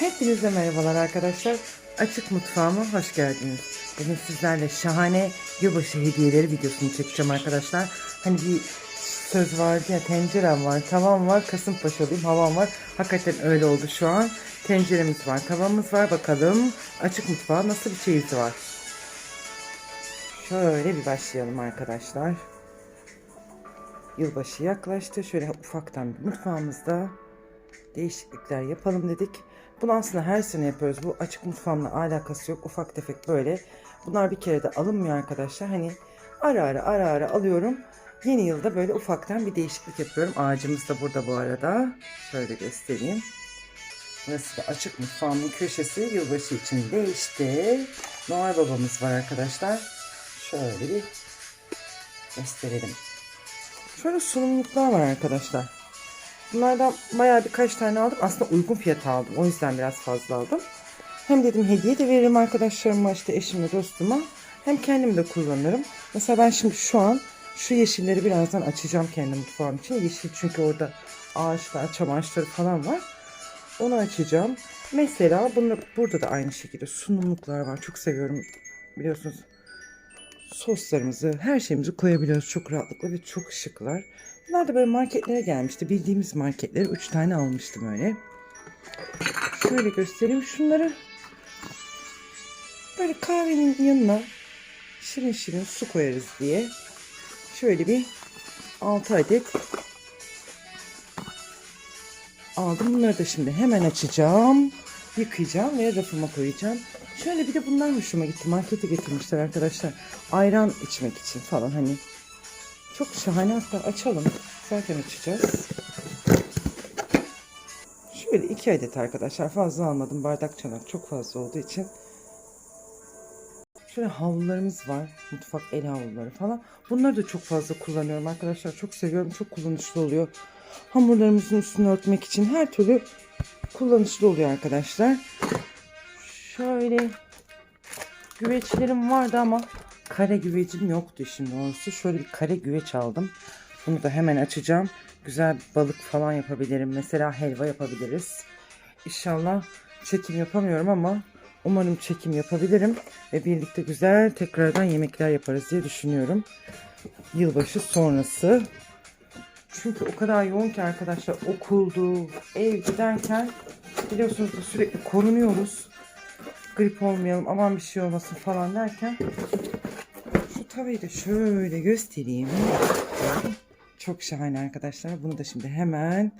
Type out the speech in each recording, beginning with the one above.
Hepinize merhabalar arkadaşlar. Açık mutfağıma hoş geldiniz. Bugün sizlerle şahane yılbaşı hediyeleri videosunu çekeceğim arkadaşlar. Hani bir söz vardı ya tencerem var, tavam var, Kasımpaşalıyım, havam var. Hakikaten öyle oldu şu an. Tenceremiz var, tavamız var. Bakalım açık mutfağa nasıl bir çeyizi var. Şöyle bir başlayalım arkadaşlar. Yılbaşı yaklaştı. Şöyle ufaktan mutfağımızda değişiklikler yapalım dedik. Bunu aslında her sene yapıyoruz. Bu açık mutfağımla alakası yok. Ufak tefek böyle. Bunlar bir kere de alınmıyor arkadaşlar. Hani ara ara ara ara alıyorum. Yeni yılda böyle ufaktan bir değişiklik yapıyorum. Ağacımız da burada bu arada. Şöyle göstereyim. Burası da açık mutfağımın köşesi. Yılbaşı için değişti. Noel babamız var arkadaşlar. Şöyle bir gösterelim. Şöyle sunumluklar var arkadaşlar. Bunlardan bayağı birkaç tane aldım. Aslında uygun fiyata aldım. O yüzden biraz fazla aldım. Hem dedim hediye de veririm arkadaşlarıma işte eşime dostuma. Hem kendim de kullanırım. Mesela ben şimdi şu an şu yeşilleri birazdan açacağım kendi mutfağım için. Yeşil çünkü orada ağaçlar, çam falan var. Onu açacağım. Mesela bunu, burada da aynı şekilde sunumluklar var. Çok seviyorum. Biliyorsunuz soslarımızı, her şeyimizi koyabiliyoruz çok rahatlıkla ve çok şıklar. Bunlar da böyle marketlere gelmişti. Bildiğimiz marketlere 3 tane almıştım öyle. Şöyle göstereyim şunları. Böyle kahvenin yanına şirin şirin su koyarız diye. Şöyle bir 6 adet aldım. Bunları da şimdi hemen açacağım. Yıkayacağım ve rafıma koyacağım. Şöyle bir de bunlar hoşuma gitti. Markete getirmişler arkadaşlar. Ayran içmek için falan hani. Çok şahane hatta açalım. Zaten açacağız. Şöyle iki adet arkadaşlar. Fazla almadım. Bardak çanak çok fazla olduğu için. Şöyle havlularımız var. Mutfak el havluları falan. Bunları da çok fazla kullanıyorum arkadaşlar. Çok seviyorum. Çok kullanışlı oluyor. Hamurlarımızın üstünü örtmek için her türlü kullanışlı oluyor arkadaşlar. Şöyle güveçlerim vardı ama kare güvecim yoktu şimdi doğrusu. Şöyle bir kare güveç aldım. Bunu da hemen açacağım. Güzel balık falan yapabilirim. Mesela helva yapabiliriz. İnşallah çekim yapamıyorum ama umarım çekim yapabilirim. Ve birlikte güzel tekrardan yemekler yaparız diye düşünüyorum. Yılbaşı sonrası. Çünkü o kadar yoğun ki arkadaşlar okuldu, ev giderken biliyorsunuz sürekli korunuyoruz. Grip olmayalım, aman bir şey olmasın falan derken şu tavayı da şöyle göstereyim. Çok şahane arkadaşlar. Bunu da şimdi hemen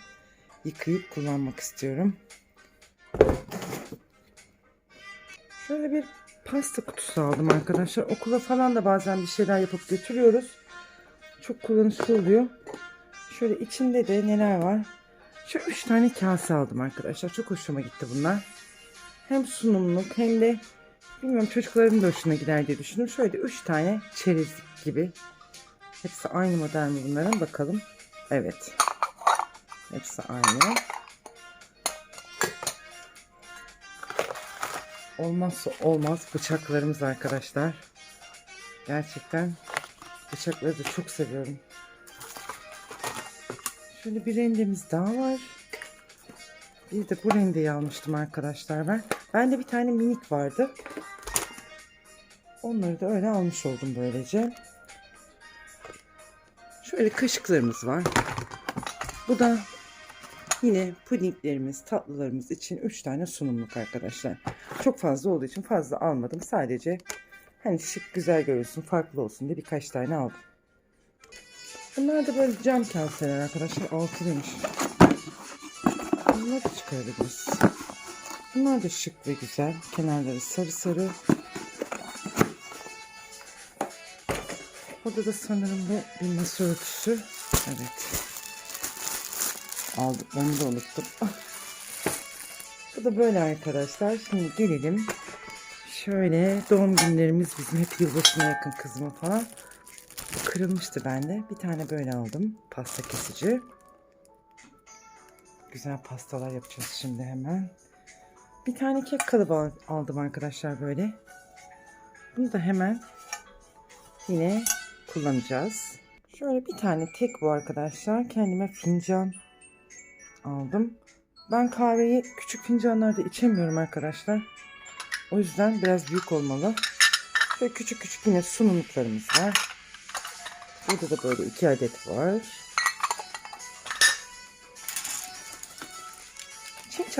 yıkayıp kullanmak istiyorum. Şöyle bir pasta kutusu aldım arkadaşlar. Okula falan da bazen bir şeyler yapıp götürüyoruz. Çok kullanışlı oluyor. Şöyle içinde de neler var? Şu üç tane kase aldım arkadaşlar. Çok hoşuma gitti bunlar. Hem sunumluk hem de bilmiyorum çocukların da hoşuna gider diye düşündüm. Şöyle üç tane çerezlik gibi. Hepsi aynı model mi bunların? Bakalım. Evet. Hepsi aynı. Olmazsa olmaz bıçaklarımız arkadaşlar. Gerçekten bıçakları da çok seviyorum. Şöyle bir rendemiz daha var. Bir de bu rendeyi almıştım arkadaşlar ben. Bende bir tane minik vardı. Onları da öyle almış oldum böylece. Şöyle kaşıklarımız var. Bu da yine pudinglerimiz, tatlılarımız için 3 tane sunumluk arkadaşlar. Çok fazla olduğu için fazla almadım. Sadece hani şık güzel görünsün, farklı olsun diye birkaç tane aldım. Bunlar da böyle cam kaseler arkadaşlar. Altılıymış. Bunları çıkarabiliriz. Bunlar da şık ve güzel. Kenarları sarı sarı. Burada da sanırım bu bir masa örtüsü. Evet. Aldım. Onu da unuttum. Bu da böyle arkadaşlar. Şimdi gelelim. Şöyle doğum günlerimiz bizim hep yılbaşına yakın kızıma falan. Bu kırılmıştı bende. Bir tane böyle aldım. Pasta kesici. Güzel pastalar yapacağız şimdi hemen. Bir tane kek kalıbı aldım arkadaşlar böyle. Bunu da hemen yine kullanacağız. Şöyle bir tane tek bu arkadaşlar. Kendime fincan aldım. Ben kahveyi küçük fincanlarda içemiyorum arkadaşlar. O yüzden biraz büyük olmalı. Şöyle küçük küçük yine sunumluklarımız var. Burada da böyle iki adet var.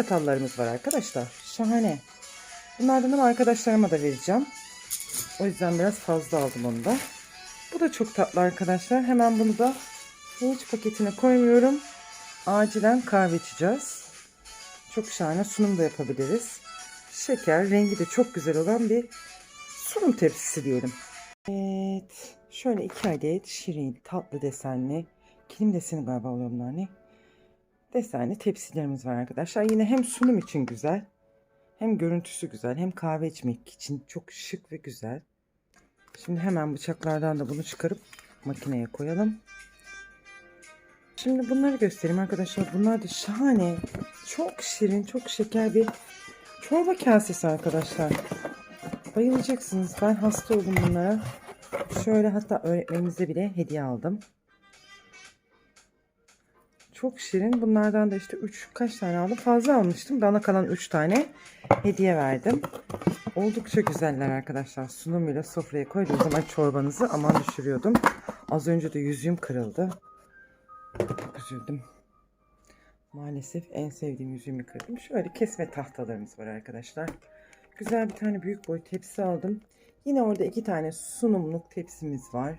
Çatallarımız var arkadaşlar. Şahane. Bunlardan ama arkadaşlarıma da vereceğim. O yüzden biraz fazla aldım onu da. Bu da çok tatlı arkadaşlar. Hemen bunu da hiç paketine koymuyorum. Acilen kahve içeceğiz. Çok şahane sunum da yapabiliriz. Şeker, rengi de çok güzel olan bir sunum tepsisi diyelim. Evet. Şöyle iki adet şirin, tatlı desenli. Kilim deseni galiba oluyor bunlar ne? Desenli tepsilerimiz var arkadaşlar. Yine hem sunum için güzel. Hem görüntüsü güzel. Hem kahve içmek için çok şık ve güzel. Şimdi hemen bıçaklardan da bunu çıkarıp makineye koyalım. Şimdi bunları göstereyim arkadaşlar. Bunlar da şahane. Çok şirin, çok şeker bir çorba kasesi arkadaşlar. Bayılacaksınız. Ben hasta oldum bunlara. Şöyle hatta öğretmenimize bile hediye aldım. Çok şirin. Bunlardan da işte 3 kaç tane aldım? Fazla almıştım. Bana kalan 3 tane hediye verdim. Oldukça güzeller arkadaşlar. Sunumuyla sofraya koyduğum zaman çorbanızı aman düşürüyordum. Az önce de yüzüğüm kırıldı. Çok üzüldüm. Maalesef en sevdiğim yüzüğümü kırdım. Şöyle kesme tahtalarımız var arkadaşlar. Güzel bir tane büyük boy tepsi aldım. Yine orada iki tane sunumluk tepsimiz var.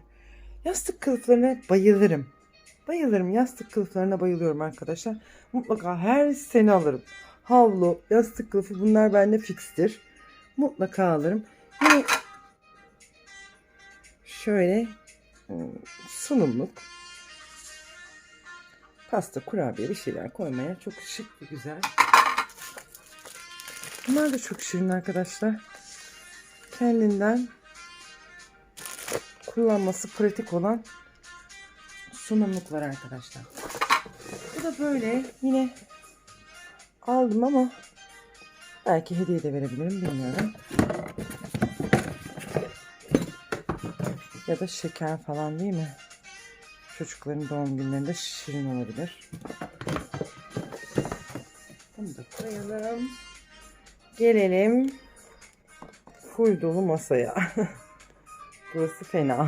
Yastık kılıflarına bayılırım. Bayılırım. Yastık kılıflarına bayılıyorum arkadaşlar. Mutlaka her sene alırım. Havlu, yastık kılıfı bunlar bende fikstir. Mutlaka alırım. Yine şöyle ıı, sunumluk pasta, kurabiye bir şeyler koymaya çok şık ve güzel. Bunlar da çok şirin arkadaşlar. Kendinden kullanması pratik olan sunumluklar arkadaşlar. Bu da böyle yine aldım ama belki hediye de verebilirim bilmiyorum. Ya da şeker falan değil mi? Çocukların doğum günlerinde şirin olabilir. Bunu da koyalım. Gelelim full dolu masaya. Burası fena.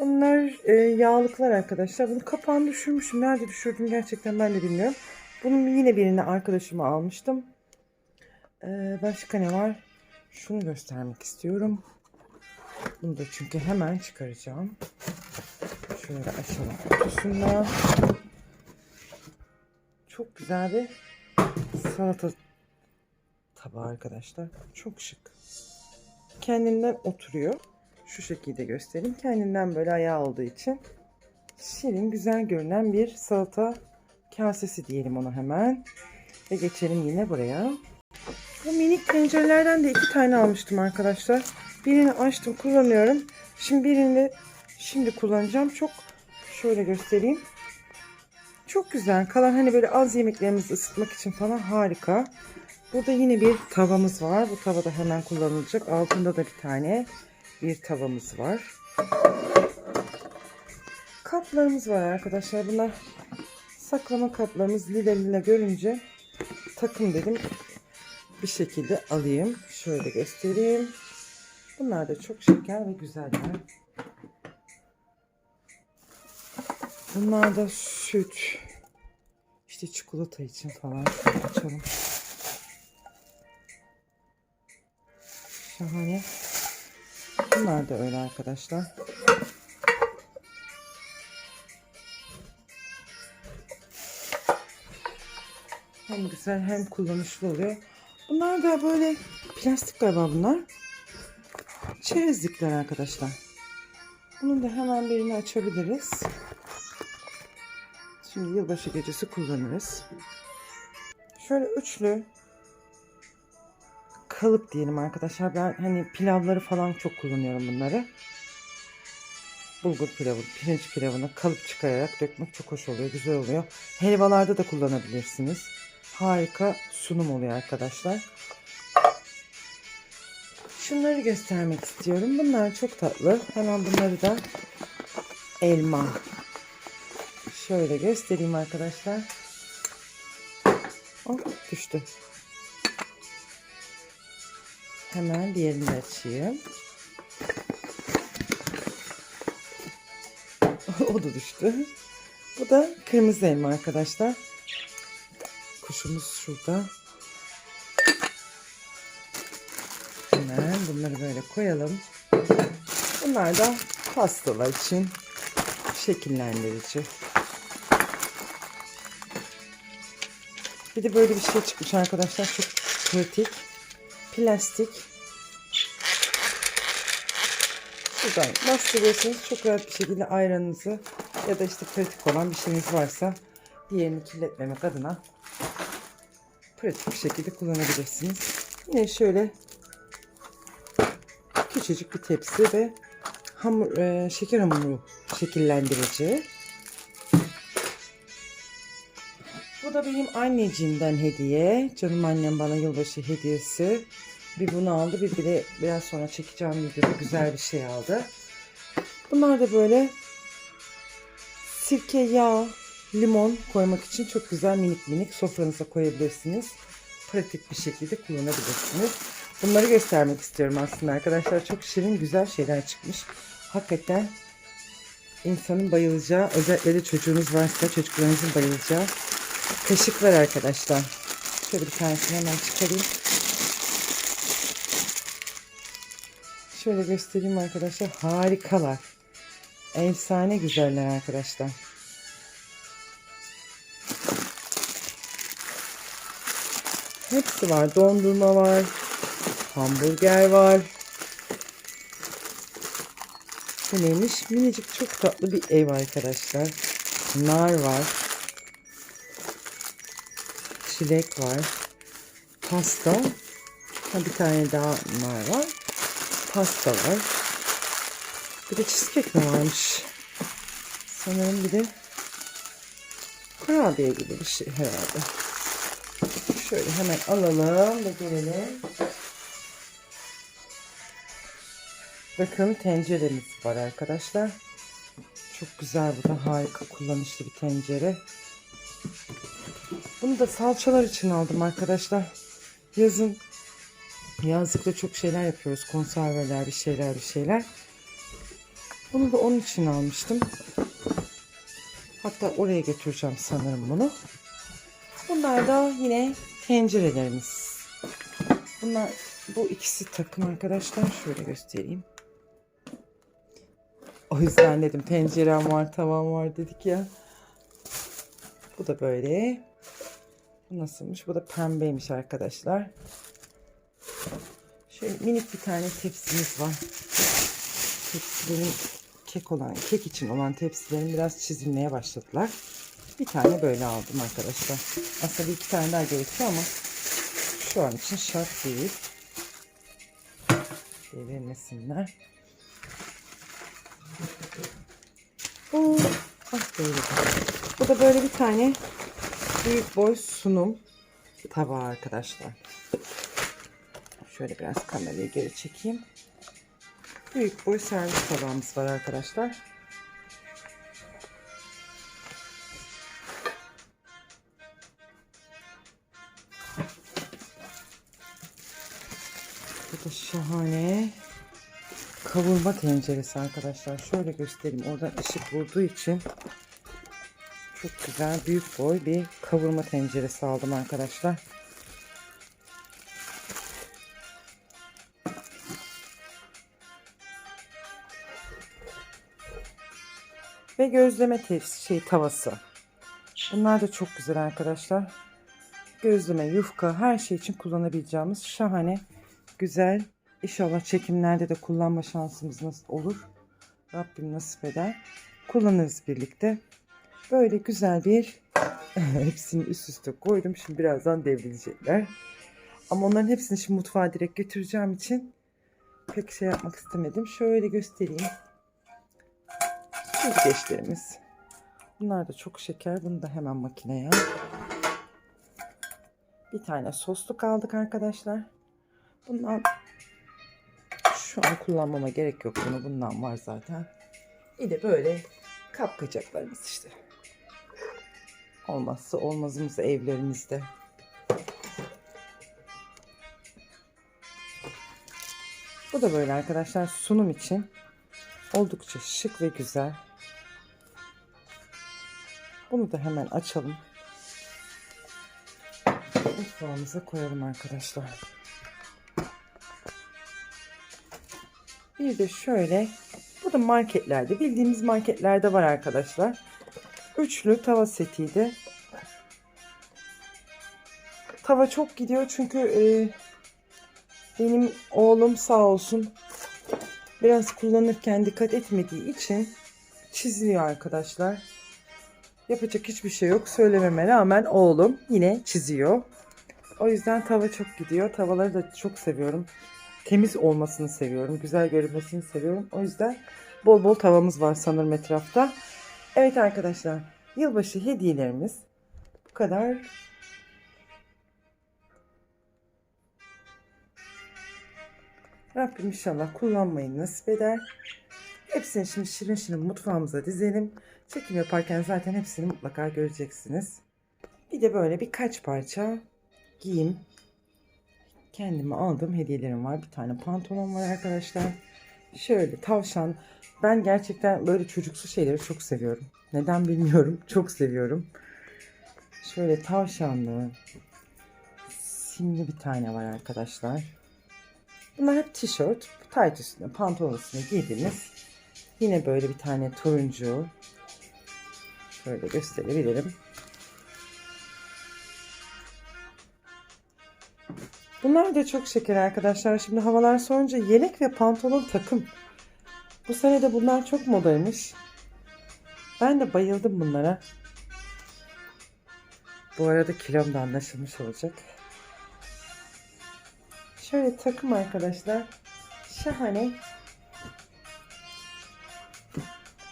Bunlar e, yağlıklar arkadaşlar. Bunu kapağını düşürmüşüm. Nerede düşürdüm gerçekten ben de bilmiyorum. Bunun yine birini arkadaşıma almıştım. E, başka ne var? Şunu göstermek istiyorum. Bunu da çünkü hemen çıkaracağım. Şöyle açalım kutusunu. Çok güzel bir salata tabağı arkadaşlar. Çok şık. Kendinden oturuyor. Şu şekilde göstereyim. Kendinden böyle ayağı olduğu için şirin, güzel görünen bir salata kasesi diyelim ona hemen. Ve geçelim yine buraya. Bu minik tencerelerden de iki tane almıştım arkadaşlar. Birini açtım kullanıyorum. Şimdi birini şimdi kullanacağım. Çok şöyle göstereyim. Çok güzel. Kalan hani böyle az yemeklerimizi ısıtmak için falan harika. Burada yine bir tavamız var. Bu tava da hemen kullanılacak. Altında da bir tane bir tavamız var. Kaplarımız var arkadaşlar. Bunlar saklama kaplarımız lila lila görünce takım dedim. Bir şekilde alayım. Şöyle göstereyim. Bunlar da çok şeker ve güzeller. Bunlar da süt. İşte çikolata için falan. Şöyle açalım. Şahane. Bunlar da öyle arkadaşlar. Hem güzel hem kullanışlı oluyor. Bunlar da böyle plastik galiba bunlar. Çerezlikler arkadaşlar. Bunun da hemen birini açabiliriz. Şimdi yılbaşı gecesi kullanırız. Şöyle üçlü kalıp diyelim arkadaşlar. Ben hani pilavları falan çok kullanıyorum bunları. Bulgur pilavı, pirinç pilavını kalıp çıkararak dökmek çok hoş oluyor, güzel oluyor. Helvalarda da kullanabilirsiniz. Harika sunum oluyor arkadaşlar. Şunları göstermek istiyorum. Bunlar çok tatlı. Hemen bunları da elma. Şöyle göstereyim arkadaşlar. Hop düştü. Hemen diğerini de açayım. o da düştü. Bu da kırmızı elma arkadaşlar. Kuşumuz şurada. Hemen bunları böyle koyalım. Bunlar da pastalar için şekillendirici. Bir de böyle bir şey çıkmış arkadaşlar. Çok pratik. Plastik. Buradan bastırıyorsunuz. Çok rahat bir şekilde ayranınızı ya da işte pratik olan bir şeyiniz varsa diğerini kirletmemek adına pratik bir şekilde kullanabilirsiniz. Yine şöyle küçücük bir tepsi ve hamur, e, şeker hamuru şekillendirici. Bu da benim anneciğimden hediye. Canım annem bana yılbaşı hediyesi. Bir bunu aldı bir de biraz sonra çekeceğim videoda güzel bir şey aldı. Bunlar da böyle sirke, yağ, limon koymak için çok güzel minik minik sofranıza koyabilirsiniz. Pratik bir şekilde kullanabilirsiniz. Bunları göstermek istiyorum aslında arkadaşlar. Çok şirin güzel şeyler çıkmış. Hakikaten insanın bayılacağı özellikle de çocuğunuz varsa çocuklarınızın bayılacağı kaşıklar arkadaşlar. Şöyle bir tanesini hemen çıkarayım. Şöyle göstereyim arkadaşlar. Harikalar. Efsane güzeller arkadaşlar. Hepsi var. Dondurma var. Hamburger var. Bu neymiş? Minicik çok tatlı bir ev arkadaşlar. Nar var. Çilek var. Pasta. Ha, bir tane daha nar var. Pasta var. Bir de cheesecake mi varmış? Sanırım bir de kurabiye gibi bir şey herhalde. Şöyle hemen alalım ve gelelim. Bakın tenceremiz var arkadaşlar. Çok güzel bu da harika kullanışlı bir tencere. Bunu da salçalar için aldım arkadaşlar. Yazın yazlıkta çok şeyler yapıyoruz. Konserveler bir şeyler bir şeyler. Bunu da onun için almıştım. Hatta oraya götüreceğim sanırım bunu. Bunlar da yine tencerelerimiz. Bunlar bu ikisi takım arkadaşlar. Şöyle göstereyim. O yüzden dedim tencerem var, tavam var dedik ya. Bu da böyle. Bu nasılmış? Bu da pembeymiş arkadaşlar. Şöyle minik bir tane tepsimiz var. Tepsilerin kek olan, kek için olan tepsilerin biraz çizilmeye başladılar. Bir tane böyle aldım arkadaşlar. Aslında bir iki tane daha gerekiyor ama şu an için şart değil. Devirmesinler. Bu, ah böyle. Bu da böyle bir tane büyük boy sunum tabağı arkadaşlar. Şöyle biraz kamerayı geri çekeyim. Büyük boy servis tabağımız var arkadaşlar. Bu da şahane kavurma tenceresi arkadaşlar. Şöyle göstereyim. Oradan ışık vurduğu için çok güzel büyük boy bir kavurma tenceresi aldım arkadaşlar. Ve gözleme tepsi şey tavası. Bunlar da çok güzel arkadaşlar. Gözleme, yufka her şey için kullanabileceğimiz şahane güzel. İnşallah çekimlerde de kullanma şansımız nasıl olur. Rabbim nasip eder. Kullanırız birlikte. Böyle güzel bir hepsini üst üste koydum. Şimdi birazdan devrilecekler. Ama onların hepsini şimdi mutfağa direkt götüreceğim için pek şey yapmak istemedim. Şöyle göstereyim. Süzgeçlerimiz. Bunlar da çok şeker. Bunu da hemen makineye. Bir tane sosluk aldık arkadaşlar. Bundan şu an kullanmama gerek yok bunu. Bundan var zaten. Bir de böyle kapkacaklarımız işte. Olmazsa olmazımız evlerimizde. Bu da böyle arkadaşlar sunum için oldukça şık ve güzel. Bunu da hemen açalım. Mutfağımıza koyalım arkadaşlar. Bir de şöyle bu da marketlerde bildiğimiz marketlerde var arkadaşlar. Üçlü tava setiydi. Tava çok gidiyor çünkü e, benim oğlum sağ olsun biraz kullanırken dikkat etmediği için çiziliyor arkadaşlar. Yapacak hiçbir şey yok. Söylememe rağmen oğlum yine çiziyor. O yüzden tava çok gidiyor. Tavaları da çok seviyorum. Temiz olmasını seviyorum. Güzel görünmesini seviyorum. O yüzden bol bol tavamız var sanırım etrafta. Evet arkadaşlar. Yılbaşı hediyelerimiz bu kadar. Rabbim inşallah kullanmayı nasip eder. Hepsini şimdi şirin şirin mutfağımıza dizelim. Çekim yaparken zaten hepsini mutlaka göreceksiniz. Bir de böyle birkaç parça giyim kendime aldığım hediyelerim var. Bir tane pantolon var arkadaşlar. Şöyle tavşan. Ben gerçekten böyle çocuksu şeyleri çok seviyorum. Neden bilmiyorum. Çok seviyorum. Şöyle tavşanlı. Simli bir tane var arkadaşlar. Bunlar hep tişört. Tayt üstüne, pantolon üstüne giydiğiniz. Yine böyle bir tane turuncu. Şöyle gösterebilirim. Bunlar da çok şeker arkadaşlar. Şimdi havalar soğuyunca yelek ve pantolon takım. Bu sene de bunlar çok modaymış. Ben de bayıldım bunlara. Bu arada kilom da anlaşılmış olacak. Şöyle takım arkadaşlar. Şahane.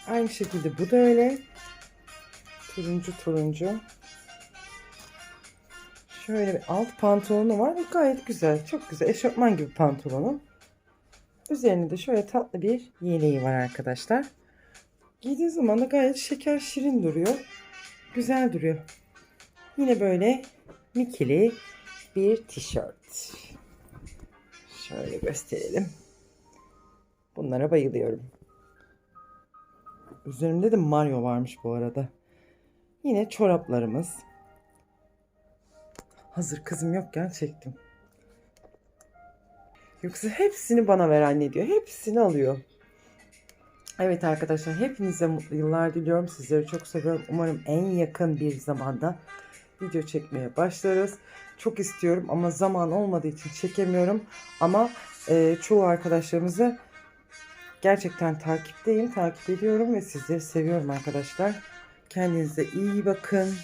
Aynı şekilde bu da öyle. Turuncu turuncu. Şöyle bir alt pantolonu var. Gayet güzel. Çok güzel. Eşofman gibi pantolonu. Üzerinde de şöyle tatlı bir yeleği var arkadaşlar. Giydiği zaman da gayet şeker şirin duruyor. Güzel duruyor. Yine böyle mikili bir tişört. Şöyle gösterelim. Bunlara bayılıyorum. Üzerimde de Mario varmış bu arada. Yine çoraplarımız. Hazır kızım yokken çektim. Yoksa hepsini bana ver anne diyor. Hepsini alıyor. Evet arkadaşlar hepinize mutlu yıllar diliyorum. Sizleri çok seviyorum. Umarım en yakın bir zamanda video çekmeye başlarız. Çok istiyorum ama zaman olmadığı için çekemiyorum. Ama e, çoğu arkadaşlarımızı gerçekten takipteyim. Takip ediyorum ve sizleri seviyorum arkadaşlar. Kendinize iyi bakın.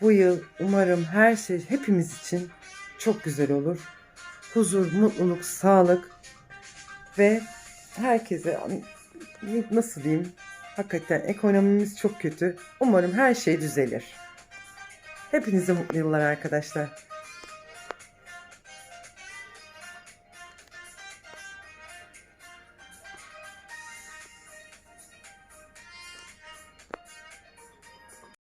Bu yıl umarım her şey hepimiz için çok güzel olur. Huzur, mutluluk, sağlık ve herkese nasıl diyeyim? Hakikaten ekonomimiz çok kötü. Umarım her şey düzelir. Hepinize mutlu yıllar arkadaşlar.